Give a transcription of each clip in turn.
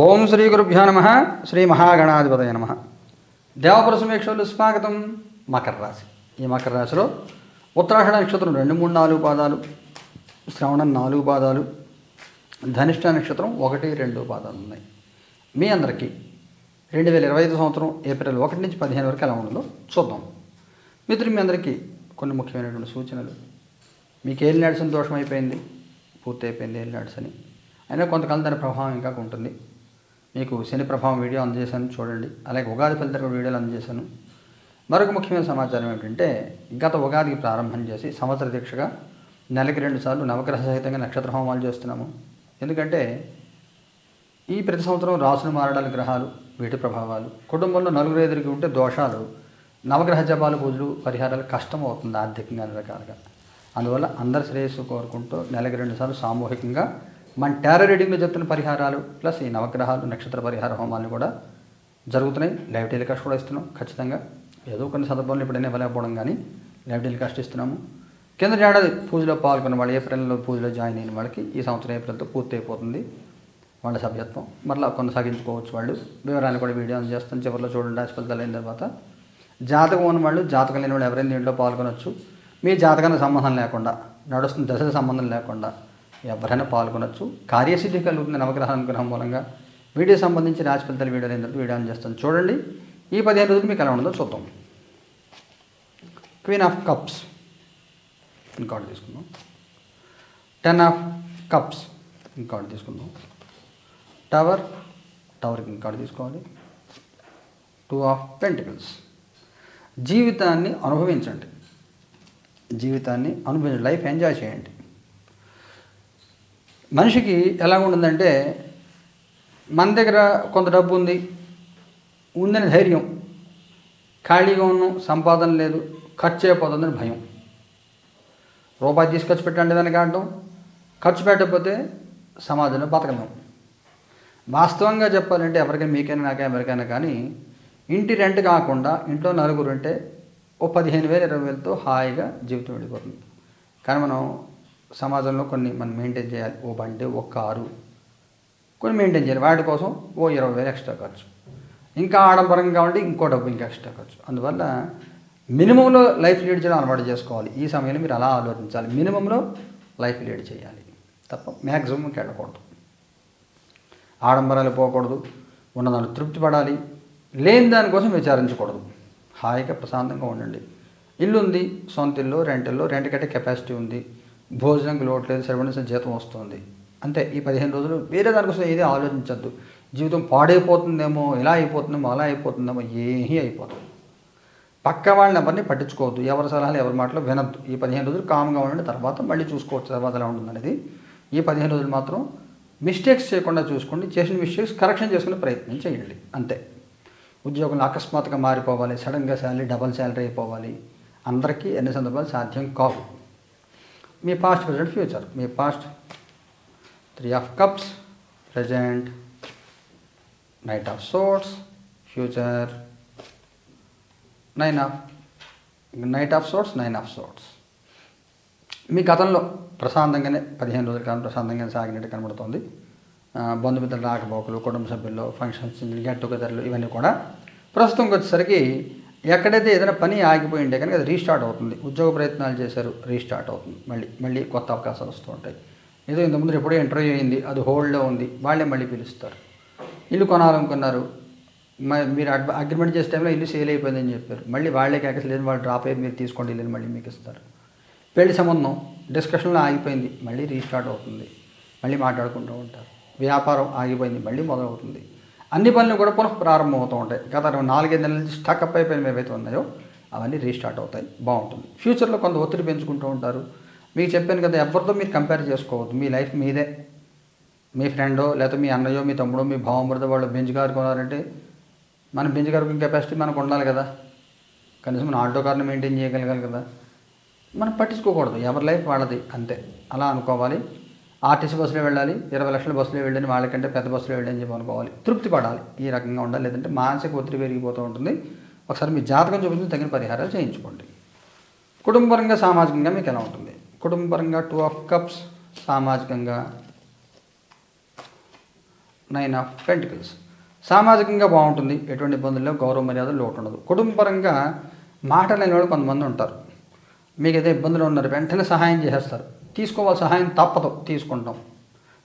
ఓం శ్రీ గురుభ్యో నమ శ్రీ మహాగణాధిపతయ నమ. దేవపుర సమీక్షలు స్వాగతం మకర రాశి. ఈ మకర రాశిలో ఉత్తరాషణ నక్షత్రం రెండు మూడు నాలుగు పాదాలు శ్రవణం నాలుగు పాదాలు ధనిష్ట నక్షత్రం ఒకటి రెండు పాదాలు ఉన్నాయి. మీ అందరికీ రెండు వేల ఇరవై ఐదు సంవత్సరం ఏప్రిల్ ఒకటి నుంచి పదిహేను వరకు ఎలా ఉంటుందో చూద్దాం. మిత్రులు మీ అందరికీ కొన్ని ముఖ్యమైనటువంటి సూచనలు. మీకు ఏలి నడిచిన దోషం అయిపోయింది పూర్తి అయిపోయింది ఏలి అని అయినా కొంతకాలం దాని ప్రభావం ఇంకా ఉంటుంది. మీకు శని ప్రభావం వీడియో అందజేశాను చూడండి. అలాగే ఉగాది ఫలితాలు కూడా వీడియోలు అందజేశాను. మరొక ముఖ్యమైన సమాచారం ఏంటంటే గత ఉగాదికి ప్రారంభం చేసి సంవత్సర దీక్షగా నెలకి రెండు సార్లు నవగ్రహ సహితంగా నక్షత్ర హోమాలు చేస్తున్నాము. ఎందుకంటే ఈ ప్రతి సంవత్సరం రాసులు మారడాల గ్రహాలు వీటి ప్రభావాలు. కుటుంబంలో నలుగురు ఎదురుకి ఉంటే దోషాలు నవగ్రహ జపాలు పూజలు పరిహారాలు కష్టం అవుతుంది ఆర్థికంగా అన్ని రకాలుగా. అందువల్ల అందరి శ్రేయస్సు కోరుకుంటూ నెలకి రెండు సార్లు సామూహికంగా మన టారో రీడింగ్లో చెప్తున్న పరిహారాలు ప్లస్ ఈ నవగ్రహాలు నక్షత్ర పరిహార హోమాలు కూడా జరుగుతున్నాయి. లైవ్ టెలికాస్ట్ కూడా ఇస్తున్నాం ఖచ్చితంగా. ఏదో కొన్ని సందర్భంలో ఇప్పుడైనా ఇవ్వలేకపోవడం కానీ లైవ్ టెలికాస్ట్ ఇస్తున్నాము. కింద ఏడాది పూజలో పాల్గొన్న వాళ్ళు ఏప్రిల్లో పూజలో జాయిన్ అయిన వాళ్ళకి ఈ సంవత్సరం ఏప్రిల్తో పూర్తి అయిపోతుంది వాళ్ళ సభ్యత్వం. మరలా కొనసాగించుకోవచ్చు వాళ్ళు. వివరాలు కూడా వీడియో చేస్తాం. చివరిలో చూడండి రాశి ఫలితాలు అయిన తర్వాత. జాతకం ఉన్న వాళ్ళు జాతకం లేని వాళ్ళు ఎవరైనా దీంట్లో పాల్గొనవచ్చు మీ జాతకానికి సంబంధం లేకుండా నడుస్తున్న దశల సంబంధం లేకుండా ఎవరైనా పాల్గొనవచ్చు కార్యసిద్ధి కలుగుతుంది నవగ్రహ అనుగ్రహం మూలంగా. వీడియో సంబంధించి రాశి ఫలితాల వీడియోలు అయిన వీడియో చేస్తాను. చూడండి. ఈ పదిహేను రోజులు మీకు ఎలా ఉండదో చూద్దాం. క్వీన్ ఆఫ్ కప్స్ ఇంకోటి తీసుకుందాం. టెన్ ఆఫ్ కప్స్ ఇంకోటి తీసుకుందాం. టవర్ టవర్కి ఇంకోటి తీసుకోవాలి. టూ ఆఫ్ పెంటికల్స్ జీవితాన్ని అనుభవించండి. జీవితాన్ని అనుభవించండి. లైఫ్ ఎంజాయ్ చేయండి. మనిషికి ఎలా ఉంటుందంటే మన దగ్గర కొంత డబ్బు ఉంది ఉందని ధైర్యం. ఖాళీగా ఉన్నాం సంపాదన లేదు ఖర్చు అయిపోతుందని భయం. రూపాయి తీసుకొచ్చి పెట్టండి దానికి ఆడడం ఖర్చు పెట్టకపోతే సమాజంలో బతకలేం. వాస్తవంగా చెప్పాలంటే ఎవరికైనా మీకైనా నాకైనా ఎవరికైనా కానీ ఇంటి రెంట్ కాకుండా ఇంట్లో నలుగురు ఉంటే ఓ పదిహేను వేలు ఇరవై వేలతో హాయిగా జీవితం వెళ్ళిపోతుంది. కానీ మనం సమాజంలో కొన్ని మనం మెయింటైన్ చేయాలి. ఓ బండి ఓ కారు. కొన్ని మెయింటైన్ చేయాలి. వాటి కోసం ఓ ఇరవై వేలు ఎక్స్ట్రా ఖర్చు. ఇంకా ఆడంబరంగా కావాలంటే ఇంకో డబ్బు ఇంకా ఎక్స్ట్రా ఖర్చు. అందువల్ల మినిమంలో లైఫ్ లీడ్ చేయడం అలవాటు చేసుకోవాలి. ఈ సమయంలో మీరు అలా ఆలోచించాలి. మినిమంలో లైఫ్ లీడ్ చేయాలి. తప్ప మ్యాక్సిమంకి వెళ్ళకూడదు. ఆడంబరాలు పోకూడదు. ఉన్నదాన్ని తృప్తి పడాలి లేని దానికోసం విచారించకూడదు. హాయిగా ప్రశాంతంగా ఉండండి. ఇల్లు ఉంది సొంత ఇల్లు రెంట్ ఇల్లు రెంట్ కట్టే కెపాసిటీ ఉంది. భోజనంకి లోటు లేదు సరిపడిన జీతం వస్తుంది. అంతే ఈ పదిహేను రోజులు వేరే దానికోసం ఏది ఆలోచించద్దు. జీవితం పాడైపోతుందేమో ఇలా అయిపోతుందేమో అలా అయిపోతుందేమో ఏమీ అయిపోతుంది. పక్క వాళ్ళని ఎవరిని పట్టించుకోవద్దు. ఎవరి సలహాలు ఎవరి మాటలు వినద్దు. ఈ పదిహేను రోజులు కామ్గా ఉండండి తర్వాత మళ్ళీ చూసుకోవచ్చు తర్వాత ఎలా ఉంటుంది అనేది ఈ పదిహేను రోజులు మాత్రం మిస్టేక్స్ చేయకుండా చూసుకోండి చేసిన మిస్టేక్స్ కరెక్షన్ చేసుకునే ప్రయత్నం చేయండి. అంతే. ఉద్యోగంలో అకస్మాత్తుగా మారిపోవాలి సడన్గా శాలరీ డబల్ శాలరీ అయిపోవాలి. అందరికీ ఎన్ని సందర్భాలు సాధ్యం కావు. మీ past present future me past three of cups present knight of swords future nine of knight of swords nine of swords మీ గతంలో ప్రశాంతంగానే పదిహేను రోజుల కాలం ప్రశాంతంగానే సాగినట్టు కనబడుతుంది. బంధుమిత్రులు రాకపోకలు కుటుంబ సభ్యుల్లో ఫంక్షన్స్ గెట్ టుగెదర్లు ఇవన్నీ కూడా ప్రస్తుతంకి వచ్చేసరికి ఎక్కడైతే ఏదైనా పని ఆగిపోయి ఉంటే కనుక అది రీస్టార్ట్ అవుతుంది. ఉద్యోగ ప్రయత్నాలు చేశారు రీస్టార్ట్ అవుతుంది. మళ్ళీ మళ్ళీ కొత్త అవకాశాలు వస్తూ ఉంటాయి. ఏదో ఇంతకుముందు ఎప్పుడో ఇంటర్వ్యూ అయింది అది హోల్డ్లో ఉంది వాళ్ళే మళ్ళీ పిలుస్తారు. ఇల్లు కొనాలనుకున్నారు మీరు అడ్- అగ్రిమెంట్ చేసే టైంలో ఇల్లు సేల్ అయిపోయిందని చెప్పారు. మళ్ళీ వాళ్ళే కాక లేదు వాళ్ళు డ్రాప్ అయ్యి మీరు తీసుకోండి లేదు మళ్ళీ మీకు ఇస్తారు. పెళ్ళి సంబంధం డిస్కషన్లో ఆగిపోయింది మళ్ళీ రీస్టార్ట్ అవుతుంది. మళ్ళీ మాట్లాడుకుంటూ ఉంటారు. వ్యాపారం ఆగిపోయింది మళ్ళీ మొదలవుతుంది. అన్ని పనులు కూడా పునః ప్రారంభం అవుతూ ఉంటాయి. గత నాలుగైదు నెలల నుంచి స్టక్అప్ అయిపోయినవి ఏవైతే ఉన్నాయో అవన్నీ రీస్టార్ట్ అవుతాయి. బాగుంటుంది. ఫ్యూచర్లో కొంత ఒత్తిడి పెంచుకుంటూ ఉంటారు. మీకు చెప్పాను కదా ఎవరితో మీరు కంపేర్ చేసుకోవద్దు. మీ లైఫ్ మీదే. మీ ఫ్రెండో లేకపోతే మీ అన్నయ్యో మీ తమ్ముడో మీ భావమృత వాళ్ళు బెంచ్ కారు కొనాలంటే మన బెంచ్ కారు కెపాసిటీ మనకు ఉండాలి కదా. కనీసం మన ఆటో కార్ని మెయింటైన్ చేయగలగాలి కదా. మనం పట్టించుకోకూడదు. ఎవరి లైఫ్ వాళ్ళది. అంతే. అలా అనుకోవాలి. ఆర్టీసీ బస్సులో వెళ్ళాలి ఇరవై లక్షల బస్సులో వెళ్ళని వాళ్ళకంటే పెద్ద బస్సులో వెళ్ళని చెప్పి అనుకోవాలి. తృప్తి పడాలి ఈ రకంగా ఉండాలి. లేదంటే మానసిక ఒత్తిడి పెరిగిపోతూ ఉంటుంది. ఒకసారి మీ జాతకం చూపించి తగిన పరిహారాలు చేయించుకోండి. కుటుంబపరంగా సామాజికంగా మీకు ఎలా ఉంటుంది? కుటుంబపరంగా టూ ఆఫ్ కప్స్ సామాజికంగా నైన్ ఆఫ్ పెంటికల్స్. సామాజికంగా బాగుంటుంది. ఎటువంటి ఇబ్బందులు లేవు. గౌరవ మర్యాదలు లోటు ఉండదు. కుటుంబపరంగా మాట లేని వాళ్ళు కొంతమంది ఉంటారు. మీకు ఏదో ఇబ్బందులు ఉన్నారు వెంటనే సహాయం చేసేస్తారు. తీసుకోవాలి సహాయం తప్పదు. తీసుకుంటాం.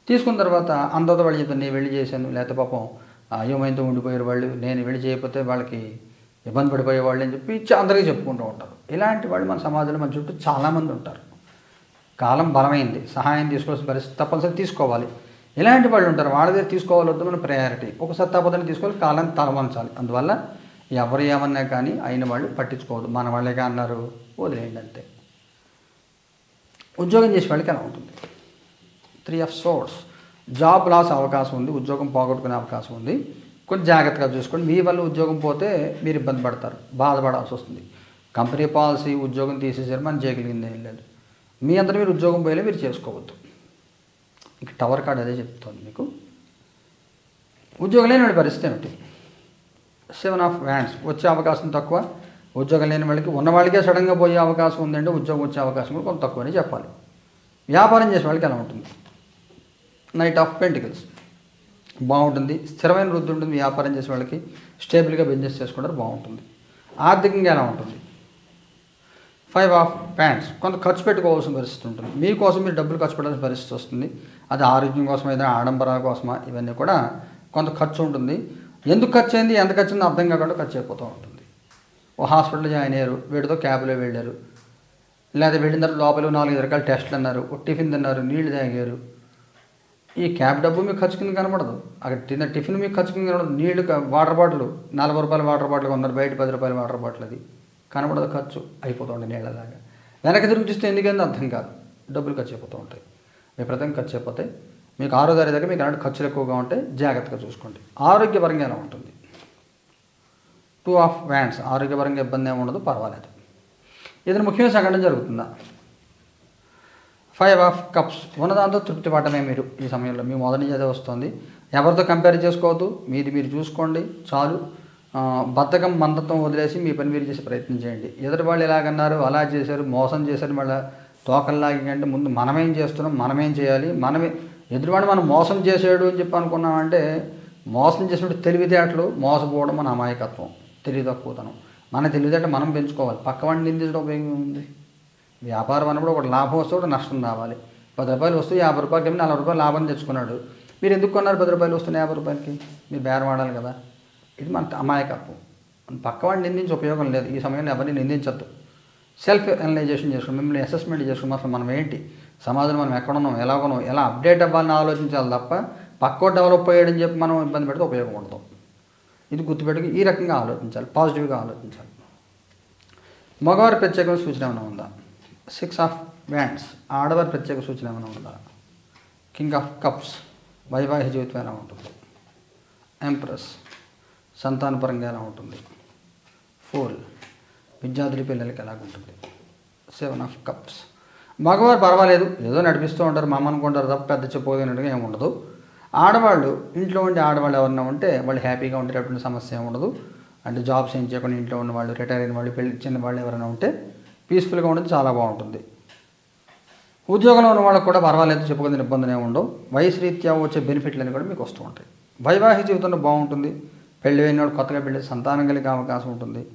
తీసుకున్న తర్వాత అందరితో వాళ్ళు చెప్తాను నేను వెళ్ళి చేశాను. లేకపోతే పాపం అయోమయంతో ఉండిపోయారు వాళ్ళు. నేను వెళ్ళి చేయకపోతే వాళ్ళకి ఇబ్బంది పడిపోయేవాళ్ళు అని చెప్పి ఇచ్చి అందరికీ చెప్పుకుంటూ ఉంటారు. ఇలాంటి వాళ్ళు మన సమాజంలో మన చుట్టూ చాలామంది ఉంటారు. కాలం బలమైంది. సహాయం తీసుకోవాల్సిన పరిస్థితి తప్పనిసరి తీసుకోవాలి. ఇలాంటి వాళ్ళు ఉంటారు. వాళ్ళ దగ్గర తీసుకోవాలి వద్దు మన ప్రయారిటీ ఒకసారి తప్పదని తీసుకోవాలి కాలాన్ని తలవంచాలి. అందువల్ల ఎవరు ఏమన్నా కానీ అయిన వాళ్ళు పట్టించుకోవద్దు. మన వాళ్ళేగా అన్నారు వదిలేయండి అంతే. ఉద్యోగం చేసే వాళ్ళకి అలా ఉంటుంది. Three of swords job loss అవకాశం ఉంది ఉద్యోగం పోగొట్టుకునే అవకాశం ఉంది. కొంచెం జాగ్రత్తగా చూసుకోండి. మీ వల్ల ఉద్యోగం పోతే మీరు ఇబ్బంది పడతారు బాధపడాల్సి వస్తుంది. కంపెనీ పాలసీ ఉద్యోగం తీసేసారు మనం చేయగలిగింది ఏం లేదు. మీ అందరూ మీరు ఉద్యోగం పోయేలా మీరు చేసుకోవద్దు. ఇక టవర్ కార్డ్ అదే చెప్తుంది మీకు. ఉద్యోగం లేని పరిస్థితి ఏమిటి? సెవెన్ ఆఫ్ వ్యాండ్స్ వచ్చే అవకాశం తక్కువ ఉద్యోగం లేని వాళ్ళకి ఉన్న వాళ్ళకే సడన్గా పోయే అవకాశం ఉందంటే ఉద్యోగం వచ్చే అవకాశం కూడా కొంత తక్కువనే చెప్పాలి. వ్యాపారం చేసే వాళ్ళకి ఎలా ఉంటుంది? నైట్ ఆఫ్ పెంటికల్స్ బాగుంటుంది. స్థిరమైన వృద్ధి ఉంటుంది వ్యాపారం చేసే వాళ్ళకి. స్టేబుల్గా బిజినెస్ చేసుకుంటారు బాగుంటుంది. ఆర్థికంగా ఎలా ఉంటుంది? ఫైవ్ ఆఫ్ ప్యాంట్స్ కొంత ఖర్చు పెట్టుకోవాల్సిన పరిస్థితి ఉంటుంది. మీకోసం మీరు డబ్బులు ఖర్చు పెట్టాల్సిన పరిస్థితి వస్తుంది. అది ఆరోగ్యం కోసం ఏదైనా ఆడంబరాల కోసమా ఇవన్నీ కూడా కొంత ఖర్చు ఉంటుంది. ఎందుకు ఖర్చు అయింది ఎంత ఖర్చు అయింది అర్థం కాకుండా ఖర్చు అయిపోతూ ఉంటుంది. ఓ హాస్పిటల్ జాయిన్ అయ్యారు. వీటితో క్యాబ్లో వెళ్ళారు. లేదా వెళ్ళిన తర్వాత లోపల నాలుగైదు రకాల టెస్ట్లు అన్నారు. టిఫిన్ తిన్నారు. నీళ్ళు తాగారు. ఈ క్యాబ్ డబ్బు మీకు ఖర్చు కింద కనబడదు అక్కడ తిన్న టిఫిన్ మీకు ఖర్చు కింద కనబడదు నీళ్ళు వాటర్ బాటిల్ నలభై రూపాయల వాటర్ బాటిల్ కొన్నారు. బయట పది రూపాయల వాటర్ బాటిల్ అది. కనబడదు ఖర్చు. అయిపోతుంది నీళ్ళలాగా వెనక్కి తిరిగి చూస్తే ఎందుకంటే అర్థం కాదు. డబ్బులు ఖర్చు అయిపోతూ ఉంటాయి. విపరీతంగా ఖర్చు అయిపోతాయి. మీకు ఆరో తారీఖు దగ్గర మీకు అలాంటి ఖర్చులు ఎక్కువగా ఉంటే జాగ్రత్తగా చూసుకోండి. ఆరోగ్యపరంగా ఎలా ఉంటుంది? టూ ఆఫ్ వ్యాండ్స్ ఆరోగ్యపరంగా ఇబ్బంది ఏమి ఉండదు పర్వాలేదు. ఇతను ముఖ్యమైన సంఘటన జరుగుతుందా? ఫైవ్ ఆఫ్ కప్స్ ఉన్నదాంతో తృప్తి పడటమే మీరు ఈ సమయంలో. మీ మొదటి నుంచి అదే వస్తుంది. ఎవరితో కంపేర్ చేసుకోవద్దు. మీది మీరు చూసుకోండి. చాలు. బద్ధకం మందత్వం వదిలేసి మీ పని మీరు చేసే ప్రయత్నం చేయండి. ఎదుటి వాళ్ళు ఎలాగన్నారు? అలా చేశారు. మోసం చేశారు. మళ్ళీ తోకల్లాగి అంటే ముందు మనమేం చేస్తున్నాం? మనమేం చేయాలి? మనమే ఎదుటివాడు మనం మోసం చేసాడు అని చెప్పి అనుకున్నామంటే మోసం చేసినట్టు తెలివితేటలు మోసపోవడం మన అమాయకత్వం. తెలివి తక్కువతనం మన తెలివితేట మనం పెంచుకోవాలి. పక్కవాడిని నిందించడం ఉపయోగం ఉంది వ్యాపారం అన్నప్పుడు ఒకటి లాభం వస్తే ఒకటి నష్టం రావాలి. పది రూపాయలు వస్తే యాభై రూపాయలకి ఏమి నలభై రూపాయలు లాభం తెచ్చుకున్నాడు. మీరు ఎందుకు కొన్నారు పది రూపాయలు వస్తున్నాయి యాభై రూపాయలకి? మీరు బేరం ఆడాలి కదా. ఇది మన అమాయకప్పు పక్కవాడిని నిందించి ఉపయోగం లేదు. ఈ సమయంలో ఎవరిని నిందించద్దు. సెల్ఫ్ అనలైజేషన్ చేసుకోండి మిమ్మల్ని అసెస్మెంట్ చేసుకోండి అసలు మనం ఏంటి? సమాజంలో మనం ఎక్కడున్నాం ఎలా ఉన్నాం ఎలా అప్డేట్ అవ్వాలని ఆలోచించాలి తప్ప పక్కో డెవలప్ అయ్యాడని చెప్పి మనం ఇబ్బంది పెడితే ఉపయోగపడతాం ఇది గుర్తుపెట్టుకు ఈ రకంగా ఆలోచించాలి పాజిటివ్గా ఆలోచించాలి. మగవారి ప్రత్యేకమైన సూచన ఏమైనా ఉందా? సిక్స్ ఆఫ్ బ్యాండ్స్ ఆడవారి ప్రత్యేక సూచన ఏమైనా ఉందా? కింగ్ ఆఫ్ కప్స్ వైవాహిక జీవితం ఎలా ఉంటుంది? ఎంప్రెస్ సంతానపరంగా ఎలా ఉంటుంది? ఫోల్ విద్యార్థుల పిల్లలకి ఎలా ఉంటుంది? సెవెన్ ఆఫ్ కప్స్ మగవారు పర్వాలేదు ఏదో నడిపిస్తూ ఉంటారు మామ అనుకుంటారు తప్ప పెద్ద చెప్పుకోదన్నట్టుగా ఏమి ఉండదు. ఆడవాళ్ళు ఇంట్లో ఉండే ఆడవాళ్ళు ఎవరన్నా ఉంటే వాళ్ళు హ్యాపీగా ఉండేటటువంటి సమస్య ఉండదు. అంటే జాబ్స్ ఏం చేయకుండా ఇంట్లో ఉన్న వాళ్ళు రిటైర్ అయిన వాళ్ళు పెళ్ళి చిన్న వాళ్ళు ఎవరైనా ఉంటే పీస్ఫుల్గా ఉండేది చాలా బాగుంటుంది. ఉద్యోగంలో ఉన్న వాళ్ళకి కూడా పర్వాలేదు చెప్పుకునే ఇబ్బందులు ఉండవు. వయసు రీత్యా వచ్చే బెనిఫిట్లు అని కూడా మీకు వస్తూ ఉంటాయి. వైవాహిక జీవితంలో బాగుంటుంది. పెళ్ళి అయిన వాళ్ళు కొత్తగా పెళ్ళి సంతానం కలిగే అవకాశం ఉంటుంది.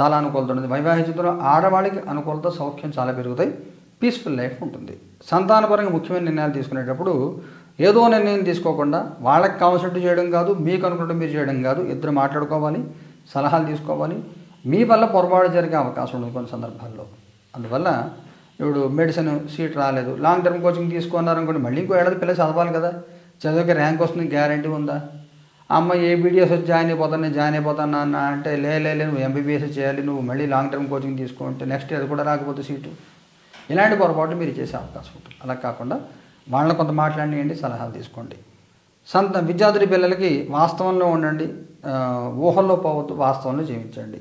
చాలా అనుకూలత ఉంటుంది. వైవాహిక జీవితంలో ఆడవాళ్ళకి అనుకూలత సౌఖ్యం చాలా పెరుగుతాయి. పీస్ఫుల్ లైఫ్ ఉంటుంది. సంతానపరంగా ముఖ్యమైన నిర్ణయాలు తీసుకునేటప్పుడు ఏదో నిర్ణయం తీసుకోకుండా వాళ్ళకి కావాల్సినట్టు చేయడం కాదు మీకు అనుకున్నట్టు మీరు చేయడం కాదు ఇద్దరు మాట్లాడుకోవాలి సలహాలు తీసుకోవాలి. మీ వల్ల పొరపాటు జరిగే అవకాశం ఉంటుంది కొన్ని సందర్భాల్లో. అందువల్ల ఇప్పుడు మెడిసిన్ సీట్ రాలేదు లాంగ్ టర్మ్ కోచింగ్ తీసుకున్నారనుకోండి మళ్ళీ ఇంకో ఏడాది పిల్లలు చదవాలి కదా. చదివితే ర్యాంక్ వస్తుంది గ్యారంటీ ఉందా? అమ్మ ఏ బీడిఎస్ వచ్చి జాయిన్ అయిపోతాను నేను జాయిన్ అయిపోతాను అన్న అంటే లే లే నువ్వు ఎంబీబీఎస్ చేయాలి నువ్వు మళ్ళీ లాంగ్ టర్మ్ కోచింగ్ తీసుకుంటే నెక్స్ట్ అది కూడా రాకపోతే సీటు. ఇలాంటి పొరపాటు మీరు చేసే అవకాశం ఉంటుంది. అలా కాకుండా వాళ్ళని కొంత మాట్లాడియండి సలహాలు తీసుకోండి. సంత విద్యార్థుల పిల్లలకి వాస్తవంలో ఉండండి ఊహల్లో పోవద్దు వాస్తవంలో జీవించండి.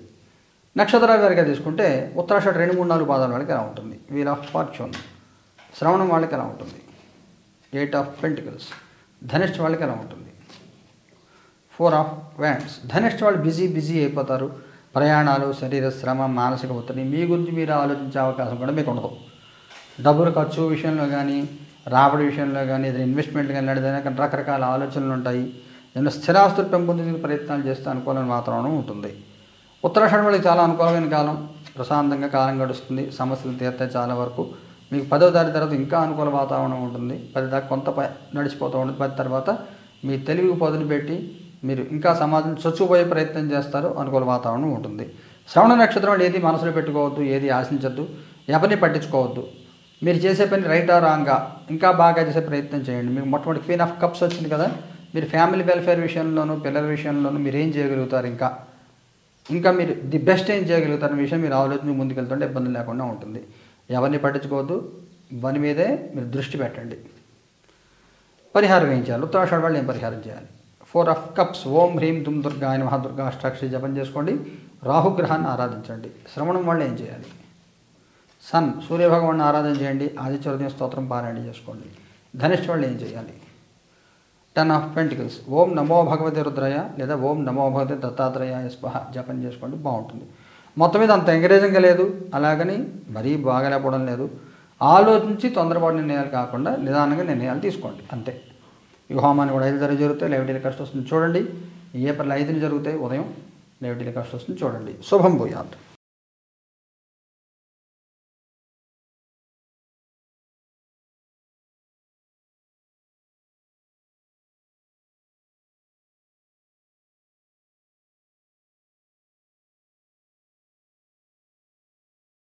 నక్షత్రాల గారిగా తీసుకుంటే ఉత్తరాషాఢ రెండు మూడు నాలుగు పాదాల వాళ్ళకి ఎలా ఉంటుంది? వీల్ ఆఫ్ ఫార్చ్యూన్ శ్రవణం వాళ్ళకి ఎలా ఉంటుంది? ఎయిట్ ఆఫ్ పెంటికల్స్ ధనిష్ఠ వాళ్ళకి ఎలా ఉంటుంది? ఫోర్ ఆఫ్ వ్యాండ్స్ ధనిష్ఠ వాళ్ళు బిజీ బిజీ అయిపోతారు. ప్రయాణాలు శరీర శ్రమ మానసిక ఒత్తిడి మీ గురించి మీరు ఆలోచించే అవకాశం కూడా మీకు ఉండదు. డబ్బులు ఖర్చు విషయంలో కానీ రాబడి విషయంలో కానీ ఏదైనా ఇన్వెస్ట్మెంట్ కానీ లేదా రకరకాల ఆలోచనలు ఉంటాయి. నేను స్థిరాస్తులు పెంపొందించే ప్రయత్నాలు చేస్తే అనుకూలమైన వాతావరణం ఉంటుంది. ఉత్తరాఖండ్ వాళ్ళకి చాలా అనుకూలమైన కాలం. ప్రశాంతంగా కాలం గడుస్తుంది. సమస్యలు తీరుతాయి చాలా వరకు. మీకు పదో తారీఖు తర్వాత ఇంకా అనుకూల వాతావరణం ఉంటుంది. పది దాకా కొంత నడిచిపోతూ ఉంటుంది. పది తర్వాత మీ తెలివి పొదులు పెట్టి మీరు ఇంకా సమాజం చొచ్చుపోయే ప్రయత్నం చేస్తారు. అనుకూల వాతావరణం ఉంటుంది. శ్రవణ నక్షత్రం ఏది మనసులో పెట్టుకోవద్దు. ఏది ఆశించద్దు. ఎవరిని పట్టించుకోవద్దు. మీరు చేసే పని రైటా రాంగా? ఇంకా బాగా చేసే ప్రయత్నం చేయండి. మీకు మొట్టమొదటి క్వీన్ ఆఫ్ కప్స్ వచ్చింది కదా? మీరు ఫ్యామిలీ వెల్ఫేర్ విషయంలోనూ పిల్లల విషయంలోనూ మీరు ఏం చేయగలుగుతారు ఇంకా? ఇంకా మీరు ది బెస్ట్ ఏం చేయగలుగుతారన్న విషయం మీరు ఆలోచన ముందుకెళ్తుంటే ఇబ్బంది లేకుండా ఉంటుంది. ఎవరిని పట్టించుకోవద్దు. పని మీదే మీరు దృష్టి పెట్టండి. పరిహారం ఏం చేయాలి? ఉత్తరాషాఢ వాళ్ళు ఏం పరిహారం చేయాలి? ఫోర్ ఆఫ్ కప్స్ ఓం హ్రీం దుమ్ దుర్గా ఆయన మహాదుర్గా అష్టాక్షరి జపం చేసుకోండి. రాహుగ్రహాన్ని ఆరాధించండి. శ్రవణం వాళ్ళు ఏం చేయాలి? సన్ సూర్యభగవాన్ని ఆరాధన చేయండి ఆదిత్యోదయం స్తోత్రం పారాయణ చేసుకోండి. ధనిష్ఠ వాళ్ళు ఏం చేయాలి? టెన్ ఆఫ్ పెంటికల్స్ ఓం నమో భగవతి రుద్రయ లేదా ఓం నమో భగవతి దత్తాత్రేయ స్పహ జపం చేసుకోండి బాగుంటుంది. మొత్తం మీద అంత ఎంకరేజింగ్గా లేదు అలాగని మరీ బాగలేకపోవడం లేదు. ఆలోచించి తొందరపాటు నిర్ణయాలు కాకుండా నిదానంగా నిర్ణయాలు తీసుకోండి అంతే. ఈ హోమాన్ని కూడా ఐదు ధరలు జరుగుతాయి లైవ్ కష్టం వస్తుంది చూడండి. ఏప్రిల్ ఐదుని జరుగుతాయి ఉదయం లైవ్ కష్టం వస్తుంది చూడండి. శుభం భూయాత్.